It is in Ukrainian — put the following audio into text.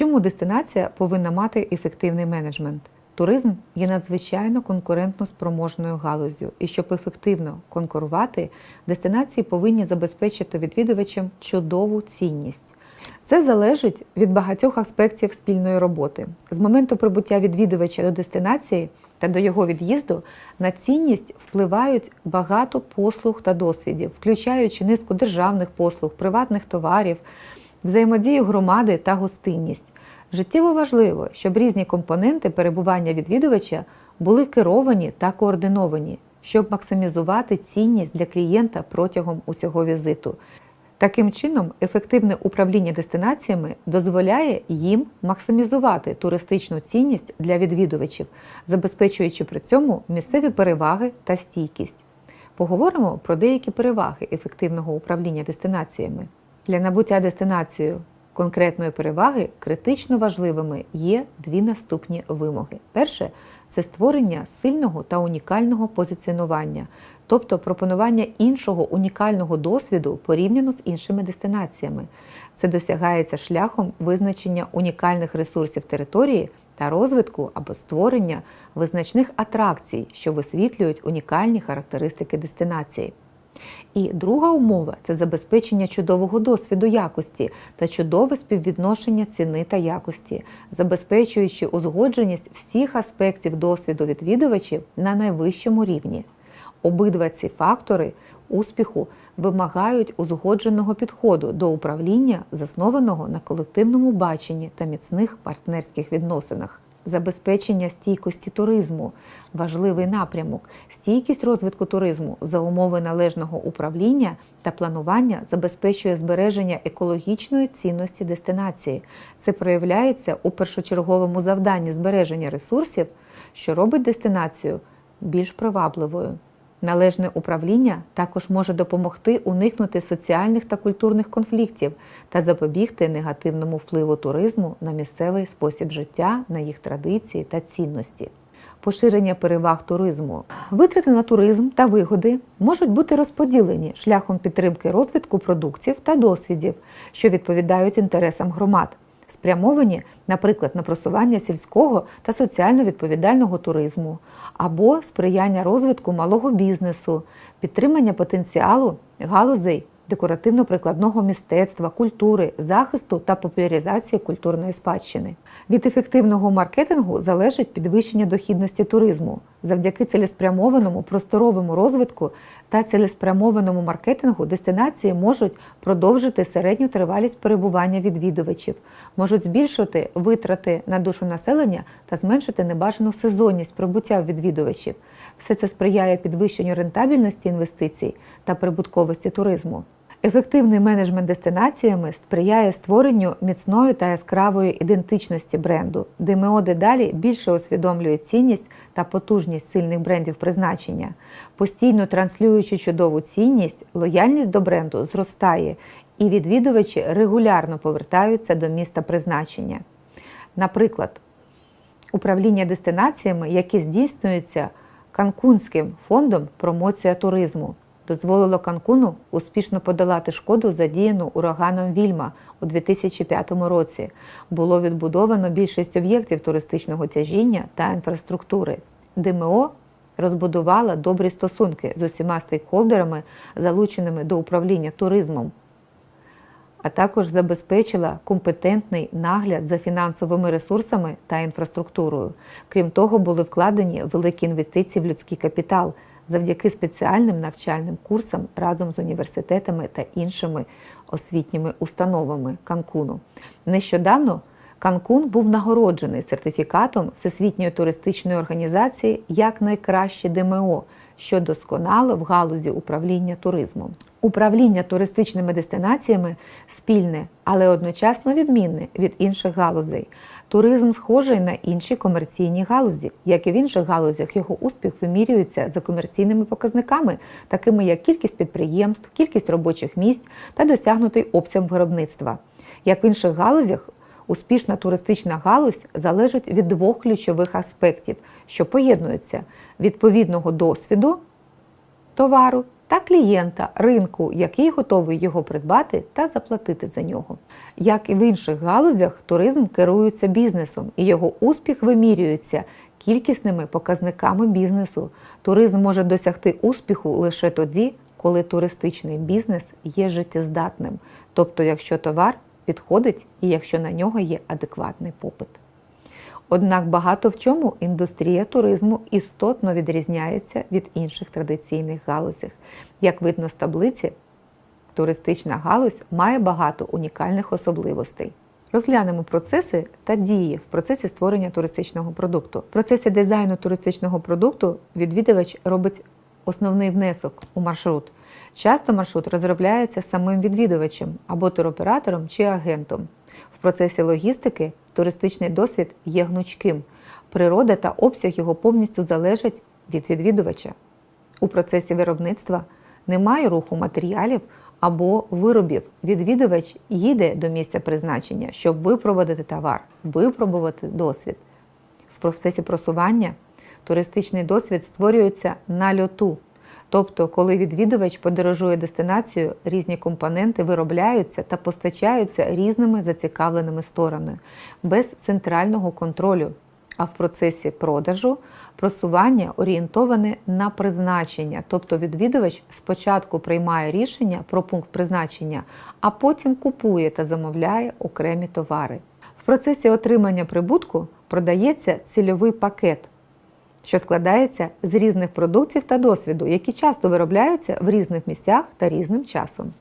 Чому дестинація повинна мати ефективний менеджмент? Туризм є надзвичайно конкурентно спроможною галуззю, і щоб ефективно конкурувати, дестинації повинні забезпечити відвідувачам чудову цінність. Це залежить від багатьох аспектів спільної роботи. З моменту прибуття відвідувача до дестинації та до його від'їзду на цінність впливають багато послуг та досвідів, включаючи низку державних послуг, приватних товарів, взаємодію громади та гостинність. Життєво важливо, щоб різні компоненти перебування відвідувача були керовані та координовані, щоб максимізувати цінність для клієнта протягом усього візиту. Таким чином, ефективне управління дестинаціями дозволяє їм максимізувати туристичну цінність для відвідувачів, забезпечуючи при цьому місцеві переваги та стійкість. Поговоримо про деякі переваги ефективного управління дестинаціями. Для набуття дестинацією конкретної переваги критично важливими є дві наступні вимоги. Перше це створення сильного та унікального позиціонування, тобто пропонування іншого унікального досвіду порівняно з іншими дестинаціями. Це досягається шляхом визначення унікальних ресурсів території та розвитку або створення визначних атракцій, що висвітлюють унікальні характеристики дестинації. І друга умова це забезпечення чудового досвіду якості та чудове співвідношення ціни та якості, забезпечуючи узгодженість всіх аспектів досвіду відвідувачів на найвищому рівні. Обидва ці фактори успіху вимагають узгодженого підходу до управління, заснованого на колективному баченні та міцних партнерських відносинах. Забезпечення стійкості туризму важливий напрямок. Стійкість розвитку туризму за умови належного управління та планування забезпечує збереження екологічної цінності дестинації. Це проявляється у першочерговому завданні збереження ресурсів, що робить дестинацію більш привабливою. Належне управління також може допомогти уникнути соціальних та культурних конфліктів та запобігти негативному впливу туризму на місцевий спосіб життя, на їх традиції та цінності. Поширення переваг туризму. Витрати на туризм та вигоди можуть бути розподілені шляхом підтримки розвитку продуктів та досвідів, що відповідають інтересам громад, спрямовані, наприклад, на просування сільського та соціально відповідального туризму, або сприяння розвитку малого бізнесу, підтримання потенціалу галузей декоративно-прикладного мистецтва, культури, захисту та популяризації культурної спадщини. Від ефективного маркетингу залежить підвищення дохідності туризму. Завдяки цілеспрямованому просторовому розвитку та цілеспрямованому маркетингу дестинації можуть продовжити середню тривалість перебування відвідувачів, можуть збільшити витрати на душу населення та зменшити небажану сезонність прибуття відвідувачів. Все це сприяє підвищенню рентабельності інвестицій та прибутковості туризму. Ефективний менеджмент дестинаціями сприяє створенню міцної та яскравої ідентичності бренду. ДМО дедалі більше усвідомлює цінність та потужність сильних брендів призначення. Постійно транслюючи чудову цінність, лояльність до бренду зростає, і відвідувачі регулярно повертаються до міста призначення. Наприклад, управління дестинаціями, яке здійснюється Канкунським фондом промоція туризму дозволило Канкуну успішно подолати шкоду, задіяну ураганом Вільма у 2005 році. Було відбудовано більшість об'єктів туристичного тяжіння та інфраструктури. ДМО розбудувала добрі стосунки з усіма стейкхолдерами, залученими до управління туризмом. А також забезпечила компетентний нагляд за фінансовими ресурсами та інфраструктурою. Крім того, були вкладені великі інвестиції в людський капітал завдяки спеціальним навчальним курсам разом з університетами та іншими освітніми установами Канкуну. Нещодавно Канкун був нагороджений сертифікатом Всесвітньої туристичної організації як найкраще ДМО, що досконало в галузі управління туризмом. Управління туристичними дестинаціями спільне, але одночасно відмінне від інших галузей. Туризм схожий на інші комерційні галузі, як і в інших галузях, його успіх вимірюється за комерційними показниками, такими як кількість підприємств, кількість робочих місць та досягнутий обсяг виробництва. Як в інших галузях, успішна туристична галузь залежить від двох ключових аспектів, що поєднуються відповідного досвіду товару та клієнта ринку, який готовий його придбати та заплатити за нього. Як і в інших галузях, туризм керується бізнесом, і його успіх вимірюється кількісними показниками бізнесу. Туризм може досягти успіху лише тоді, коли туристичний бізнес є життєздатним, тобто якщо товар підходить і якщо на нього є адекватний попит. Однак багато в чому індустрія туризму істотно відрізняється від інших традиційних галузей. Як видно з таблиці, туристична галузь має багато унікальних особливостей. Розглянемо процеси та дії в процесі створення туристичного продукту. В процесі дизайну туристичного продукту відвідувач робить основний внесок у маршрут. Часто маршрут розробляється самим відвідувачем або туроператором чи агентом. В процесі логістики туристичний досвід є гнучким. Природа та обсяг його повністю залежать від відвідувача. У процесі виробництва немає руху матеріалів або виробів. Відвідувач їде до місця призначення, щоб випробувати товар, випробувати досвід. В процесі просування туристичний досвід створюється на льоту. Тобто, коли відвідувач подорожує дестинацію, різні компоненти виробляються та постачаються різними зацікавленими сторонами, без центрального контролю. А в процесі продажу просування орієнтоване на призначення, тобто відвідувач спочатку приймає рішення про пункт призначення, а потім купує та замовляє окремі товари. В процесі отримання прибутку продається цільовий пакет що складається з різних продуктів та досвіду, які часто виробляються в різних місцях та різним часом.